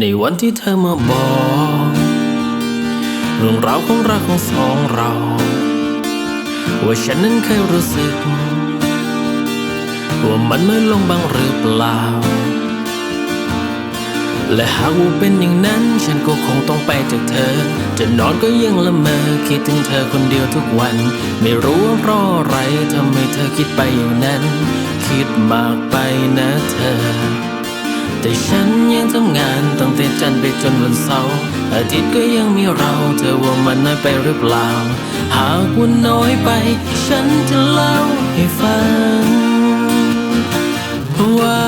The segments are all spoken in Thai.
ในวันที่เธอมาบอก เรื่องราวของรักของสองเรา ว่าฉันนั้นเคยรู้สึก ว่ามันน้อยลงบ้างหรือเปล่า และหากว่าเป็นอย่างนั้น ฉันก็คงต้องไปจากเธอ จะนอนก็ยังละเมอคิดถึงเธอคนเดียวทุกวัน ไม่รู้ว่าเพราะอะไรทำให้เธอคิดไปอย่างนั้น คิดมากไปนะเธอ แต่ฉันยังทำงานตั้งแต่จันทร์ไปจนวันเสาร์อาทิตย์ก็ยังมีเราเธอว่ามันน้อยไปหรือเปล่า หากว่าน้อยไป ฉันจะเล่าให้ฟังว่า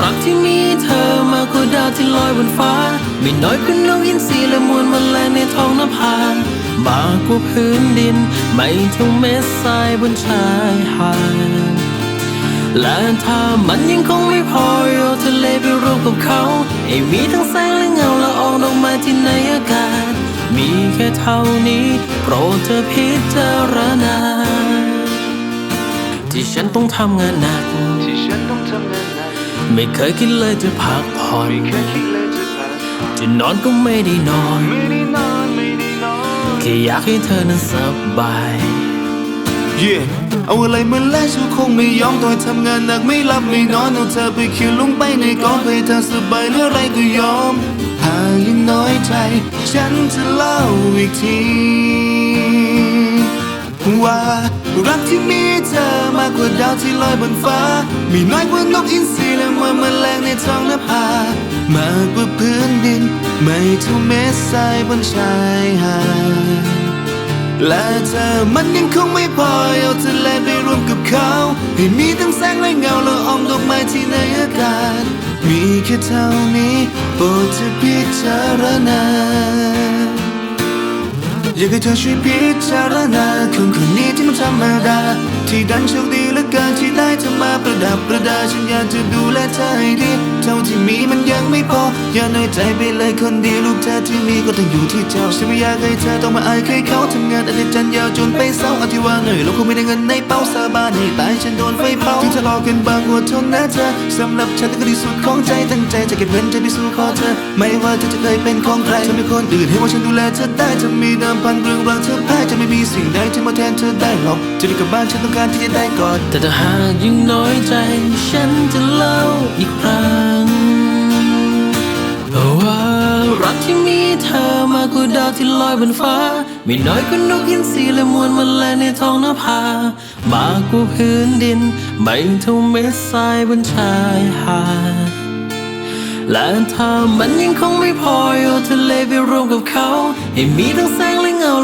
รักที่มีเธอมากกว่าดาวที่ลอยบนฟ้า ไม่น้อยกว่านกอินทรีและมวลแมลงในท้องนภามากกว่าพื้นดิน ไม่เท่าเม็ดทรายบนชายหาด และถ้ามันยังคงไม่พอเอาทะเลไปรวมกับเขาให้มีทั้งแสงและเงาละอองดอกไม้ที่ในอากาศ มีแค่เท่านี้โปรดเธอพิจารณา ที่ฉันต้องทำงานหนัก ที่ฉันต้องทำงานหนัก ไม่เคยคิดเลยจะพักผ่อนไม่เคยคิดเลยจะพักผ่อนจะนอนก็ไม่ได้นอนไม่ได้นอนไม่ได้นอนแค่อยากให้เธอนั้นสบาย เย่เอาอะไรมาแลกฉันคงไม่ยอมต่อยทำงานหนักไม่หลับไม่นอนเอาเธอไปเคียวลงไปในกองเพื่อให้เธอสบายหรืออะไรก็ยอมหากยังน้อยใจ ฉันจะเล่าอีกทีว่ารักที่มีเธอมากกว่าดาวที่ลอยบนฟ้า มีน้อยกว่านกอินทรีและมวลแมลงในท้องนภามากกว่าพื้นดิน ไม่เท่าเม็ดทรายบนชายหาด และเธอมันยังคงไม่พอเอาทะเลไปรวมกับเขาให้มีทั้งแสงและเงาละอองดอกไม้ที่ในอากาศ มีแค่เท่านี้โปรดเธอพิจารณา อยากให้เธอช่วยพิจารณาคนคนนี้ที่มันธรรมดา ที่ดันโชคดีเหลือเกินที่ได้เธอมาประดับประดา ฉันอยากจะดูแลเธอให้ดี เท่าที่มีมันยังไม่พอ อย่าน้อยใจไปเลยคนดีลูกเธอที่มีก็ต้องอยู่ที่เจ้าฉันไม่อยากให้เธอต้องมาอายใครเขาทำงานอาทิตย์จันทร์ยาวจนไปเสาร์อาทิวาเหนื่อยแล้วคงไม่ได้เงินในเป๋าสาบานให้ตายฉันโดนไฟเผาถึงทะเลาะกันบางอดทนนะเธอสำหรับฉันก็ที่สุดของใจตั้งใจจะเก็บเงินจะไปสู่ขอเธอ ไม่ว่าเธอจะเคยเป็นของใครจะมีคนอื่นให้ว่าฉันดูแลเธอได้จะมีเดิมพันเรื่องราวเธอแพ้จะไม่มีสิ่งใดที่มาแทนเธอได้หรอกจะได้กลับบ้านฉันต้องการที่จะได้กอดแต่ถ้าหากยังน้อยใจ ฉันจะเล่าอีกครั้งว่ารักที่มีเธอมากกว่าดาวที่ลอยบนฟ้า ไม่น้อยกว่านกอินทรีและมวลมันแลงในท้องนภามากกว่าพื้นดินไม่เท่าเม็ดทรายบนชายหาดและถ้ามันยังคงไม่พอเอาทะเลไปรวมกับเขา ให้มีทั้งแสง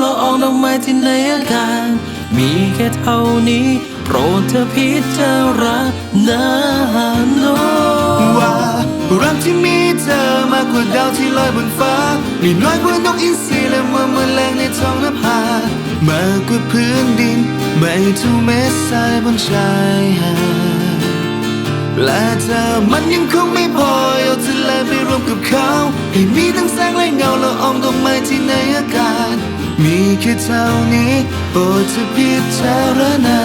ละอองดอกไม้ที่ในอากาศมีแค่เท่านี้ โปรดเธอพิจารณาโนว่ารักที่มีเธอมากกว่าดาวที่ลอยบนฟ้าม่น้อยกว่านกอินทรีและเมวลแมลงในท้องนภามากกว่าพื้นดิน ไม่เท่าเม็ดทรายบนชายหาดและเธอมันยังคงไม่พอเอาทะเลไปรวมกับเขาให้มีทั้งแสงและเงาละอองดอกไม้ที่ในอากาศ มีแค่เท่านี้โปรดจะพิจารณา